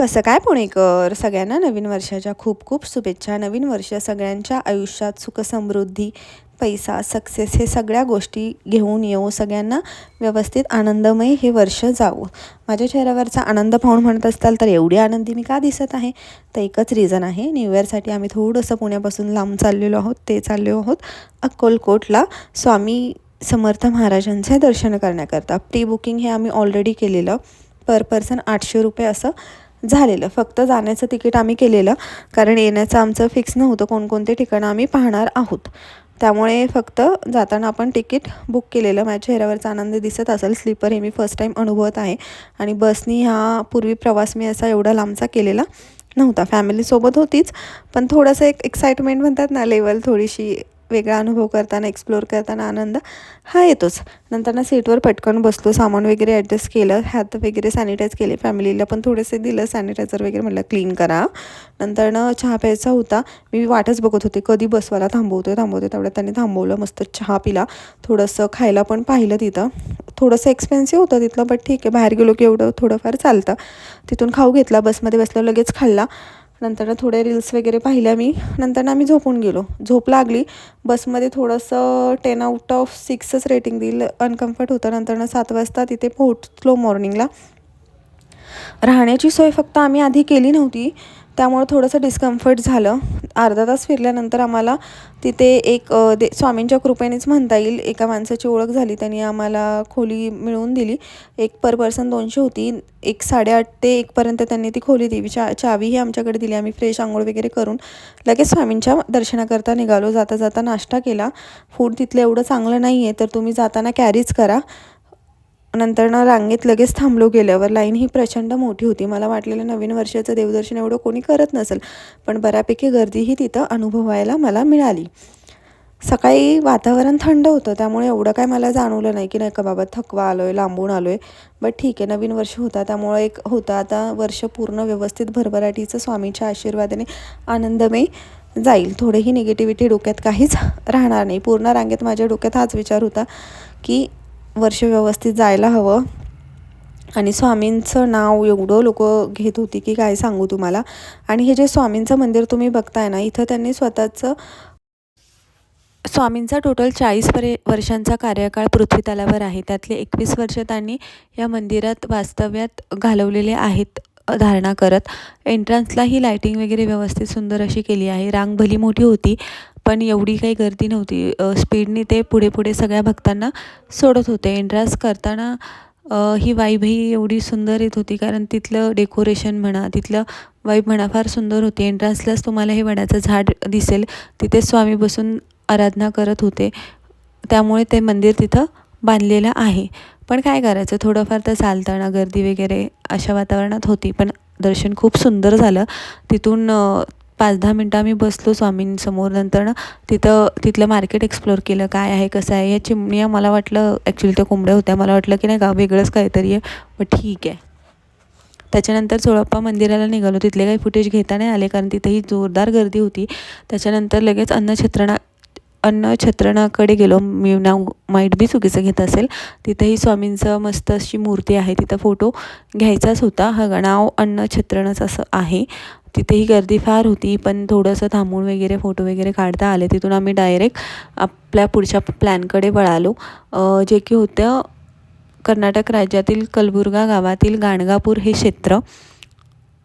कसं काय पुणेकर? सगळ्यांना नवीन वर्षाच्या खूप खूप शुभेच्छा. नवीन वर्ष सगळ्यांच्या आयुष्यात सुखसमृद्धी पैसा सक्सेस हे सगळ्या गोष्टी घेऊन येऊ सगळ्यांना व्यवस्थित आनंदमय हे वर्ष जावं. माझ्या चेहऱ्यावरचा आनंद पाहून म्हणत असताल तर एवढी आनंदी मी का दिसत आहे? तर एकच रिझन आहे. न्यू इयरसाठी आम्ही थोडंसं पुण्यापासून लांब चाललेलो आहोत. ते चाललो आहोत अक्कोलकोटला. स्वामी समर्थ महाराजांचे दर्शन करण्याकरता. प्री बुकिंग हे आम्ही ऑलरेडी केलेलं. पर पर्सन आठशे रुपये असं झालेलं. फक्त जाण्याचं तिकीट आम्ही केलेलं. कारण येण्याचं आमचं फिक्स नव्हतं. कोणकोणते ठिकाणं आम्ही पाहणार आहोत. त्यामुळे फक्त जाताना आपण तिकीट बुक केलेलं. माझ्या चेहऱ्यावरचा आनंद दिसत असेल. स्लीपर हे मी फर्स्ट टाईम अनुभवत आहे. आणि बसनी हा पूर्वी प्रवास मी असा एवढा लांबचा केलेला नव्हता. फॅमिलीसोबत होतीच. पण थोडंसं एक एक्साइटमेंट म्हणतात ना लेवल थोडीशी वेगळा अनुभव करताना एक्सप्लोअर करताना आनंद हा येतोच. नंतर ना सीटवर पटकन बसलो सामान वगैरे ॲडजस्ट केलं हात वगैरे सॅनिटाईज केले फॅमिलीला पण थोडेसे दिलं सॅनिटायझर वगैरे म्हटलं क्लीन करा. नंतर ना चहा प्यायचा होता. मी वाटच बघत होते कधी बसवायला थांबवतोय थांबवतोय तेवढ्या त्यांनी थांबवलं मस्त चहा पिला. थोडंसं खायला पण पाहिलं तिथं. थोडंसं एक्सपेन्सिव्ह होतं तिथलं बट ठीक आहे बाहेर गेलो की एवढं थोडंफार चालतं. तिथून खाऊ घेतला बसमध्ये बसलं लगेच खाल्ला. नंतर थोडे रील्स वगैरे पाहिल्या मी. नंतर आम्ही झोपून गेलो. झोप लागली. बसमध्ये थोडंसं टेन आउट ऑफ सिक्सच रेटिंग दिलं अनकम्फर्ट होतं. नंतर सात वाजता तिथे पोहोचलो मॉर्निंगला राहण्याची सोय फक्त आम्ही आधी केली नव्हती. त्यामुळं थोडंसं डिस्कम्फर्ट झालं. अर्धा तास फिरल्यानंतर आम्हाला तिथे एक दे स्वामींच्या कृपेनेच म्हणता येईल एका माणसाची ओळख झाली. त्यांनी आम्हाला खोली मिळवून दिली. एक पर पर्सन दोनशे होती. एक साडेआठ ते एकपर्यंत त्यांनी ती खोली दिली. चा चावीही आमच्याकडे दिली. आम्ही फ्रेश आंघोळ वगैरे करून लगेच स्वामींच्या दर्शनाकरता निघालो. जाता जाता नाश्ता केला. फूड तिथलं एवढं चांगलं नाही आहे तर तुम्ही जाताना कॅरीच करा. नंतरनं रांगेत लगेच थांबलो गेल्यावर लाईन ही प्रचंड मोठी होती. मला वाटलेलं नवीन वर्षाचं देवदर्शन एवढं कोणी करत नसेल पण बऱ्यापैकी गर्दीही तिथं अनुभवायला मला मिळाली. सकाळी वातावरण थंड होतं त्यामुळे एवढं काय मला जाणवलं नाही की नाही का बाबा थकवा आलो आहे लांबून आलो आहे बट ठीक आहे नवीन वर्ष होता त्यामुळं एक होतं. आता वर्ष पूर्ण व्यवस्थित भरभराटीचं स्वामीच्या आशीर्वादाने आनंदमय जाईल. थोडीही निगेटिव्हिटी डोक्यात काहीच राहणार नाही. पूर्ण रांगेत माझ्या डोक्यात हाच विचार होता की वर्ष व्यवस्थित जायला हवं. आणि स्वामींचं नाव एवढं लोक घेत होती की काय सांगू तुम्हाला? आणि हे जे स्वामींचं मंदिर तुम्ही बघताय ना इथं त्यांनी स्वतःचं स्वामींचा टोटल चाळीस परे वर्षांचा कार्यकाळ पृथ्वी तलावर आहे. त्यातले एकवीस वर्ष त्यांनी या मंदिरात वास्तव्यात घालवलेले आहेत धारणा करत. एंट्रन्सलाही लायटिंग वगैरे व्यवस्थित सुंदर अशी केली आहे. रांग भली मोठी होती. पण एवढी काही गर्दी नव्हती. स्पीडने ते पुढे पुढे सगळ्या भक्तांना सोडत होते. एंट्रान्स करताना ही वाईबही एवढी सुंदर येत होती. कारण तिथलं डेकोरेशन म्हणा तिथलं वाईब म्हणा फार सुंदर होती. एंट्रान्सलाच तुम्हाला हे वडाचं झाड दिसेल. तिथे स्वामी बसून आराधना करत होते. त्यामुळे ते मंदिर तिथं बांधलेलं आहे. पण काय करायचं? थोडंफार तर चालताना गर्दी वगैरे अशा वातावरणात होती. पण दर्शन खूप सुंदर झालं. तिथून पाच दहा मिनटं आम्ही बसलो स्वामींसमोर. नंतर ना तिथं तिथलं मार्केट एक्सप्लोअर केलं काय आहे कसं आहे या चिमण्या मला वाटलं ॲक्च्युली त्या कोंबड्या होत्या. मला वाटलं की नाही का वेगळंच काहीतरी आहे पण ठीक आहे. त्याच्यानंतर चोळप्पा मंदिराला निघालो. तिथले काही फुटेज घेता नाही आले कारण तिथेही जोरदार गर्दी होती. त्याच्यानंतर लगेच अन्नछत्रणा अन्नछत्रणाकडे गेलो. मी नाव माईट बी चुकीचं घेत असेल. तिथंही स्वामींचं मस्त अशी मूर्ती आहे. तिथं फोटो घ्यायचाच होता. हा नाव अन्नछत्रणच असं आहे. तिथेही गर्दी फार होती. पण थोडंसं थांबून वगैरे फोटो वगैरे काढता आले. तिथून आम्ही डायरेक्ट आपल्या पुढच्या प्लॅनकडे वळालो. जे की होतं कर्नाटक राज्यातील कलबुर्गा गावातील गाणगापूर हे क्षेत्र.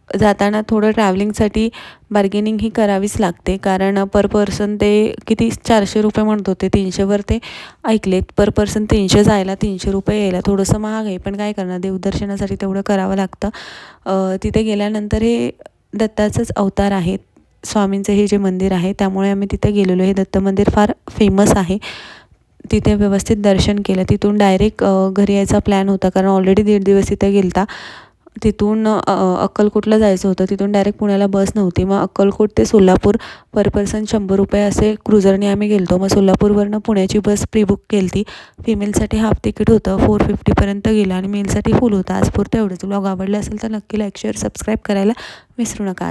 जाताना थोडं ट्रॅव्हलिंगसाठी बार्गेनिंग ही करावीच लागते. कारण पर पर्सन ते किती? चारशे रुपये म्हणत होते तीनशेवर ते ऐकलेत. पर पर्सन तीनशे जायला तीनशे रुपये यायला थोडंसं महाग आहे. पण काय करणार? देवदर्शनासाठी तेवढं करावं लागतं. तिथे गेल्यानंतर हे दत्ताचंच अवतार आहे. स्वामींचं हे जे मंदिर आहे त्यामुळे आम्ही तिथे गेलेलो हे दत्त मंदिर फार फेमस आहे. तिथे व्यवस्थित दर्शन केलं. तिथून डायरेक्ट घरी यायचा प्लॅन होता. कारण ऑलरेडी दीड दिवस तिथे गेलता. तिथून अक्कलकोटला जायचं होतं. तिथून डायरेक्ट पुण्याला बस नव्हती. मग अक्कलकोट ते सोलापूर पर पर्सन शंभर रुपये असे क्रुझरने आम्ही गेलो मग सोलापूरवरनं पुण्याची बस प्री बुक केली ती फिमेलसाठी हाफ तिकीट होतं फोर फिफ्टीपर्यंत गेलं आणि मेलसाठी फुल होतं. आजपुरतं एवढंच. ब्लॉग आवडलं असेल तर नक्की लाईक शेअर सबस्क्राईब करायला विसरू नका.